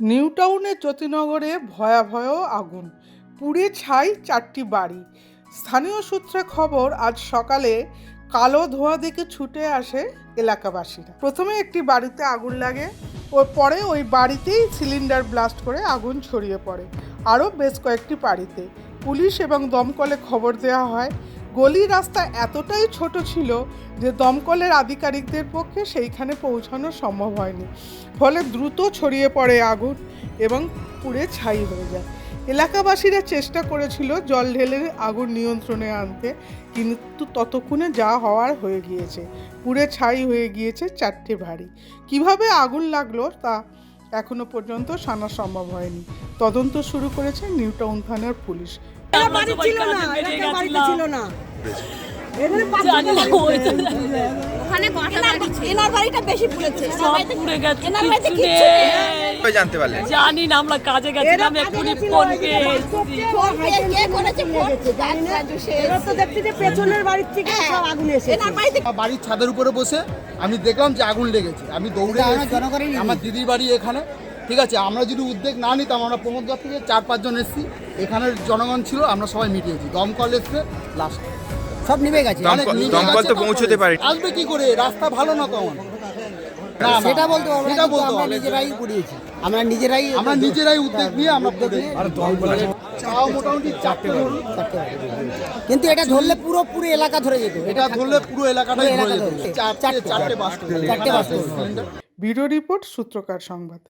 New টাউনের জ্যোতিনগরে ভয়াবহ আগুন। পুড়ে ছাই চারটি বাড়ি। স্থানীয় সূত্রে খবর, আজ সকালে কালো ধোঁয়া দেখে ছুটে আসে এলাকাবাসীরা। প্রথমে একটি বাড়িতে আগুন লাগে, ও পরে ওই বাড়িতেই সিলিন্ডার ব্লাস্ট করে আগুন ছড়িয়ে পড়ে। আরও বেশ কয়েকটি বাড়িতে। পুলিশ এবং দমকলে খবর দেওয়া হয় গলি রাস্তা এতটাই ছোট ছিল যে দমকলের আধিকারিকদের পক্ষে সেইখানে পৌঁছানো সম্ভব হয়নি। ফলে দ্রুত ছড়িয়ে পড়ে আগুন এবং পুড়ে ছাই হয়ে যায়। এলাকাবাসীরা চেষ্টা করেছিল জল ঢেলে আগুন নিয়ন্ত্রণে আনতে, কিন্তু ততক্ষণে যা হওয়ার হয়ে গিয়েছে। পুড়ে ছাই হয়ে গিয়েছে চারটে বাড়ি। কীভাবে আগুন লাগল তা এখনও পর্যন্ত জানা সম্ভব হয়নি। তদন্ত শুরু করেছে নিউ টাউন থানার পুলিশ। ছিল না। জানি না, জানতে জানি আমরা কাজে গেছিলাম এক্ষুনি ফোন বাড়ির ছাদের উপরে বসে আমি দেখলাম যে আগুন লেগেছে। আমি দৌড়ে আমার দিদির বাড়ি এখানে। ঠিক আছে আমরা যদি উদ্যোগ না নিতাম আমরা প্রমোদগড় থেকে চার পাঁচজন এসেছি এখানের জনগণ ছিল আমরা সবাই মিটিয়েছি। দমকল এসছে লাস্ট সব নিভে গেছে দমকল তো পৌঁছতে পারে। আসবে কি করে? রাস্তা ভালো না তখন? সেটা বলতে পারব সেটা বলতে আমরা। নিজেরাই পুড়িয়েছি আমরা নিজেরাই আমরা নিজেরাই উদ্যোগ নিয়ে আমরা মোটামুটি চারটে কিন্তু এটা ধরলে পুরো পুরো এলাকা ধরে যেত। এটা ধরলে পুরো এলাকাটাই ধরে যেত। চারটে চারটে বাস চারটে বাস ব্যুরো রিপোর্ট সূত্রকার সংবাদ।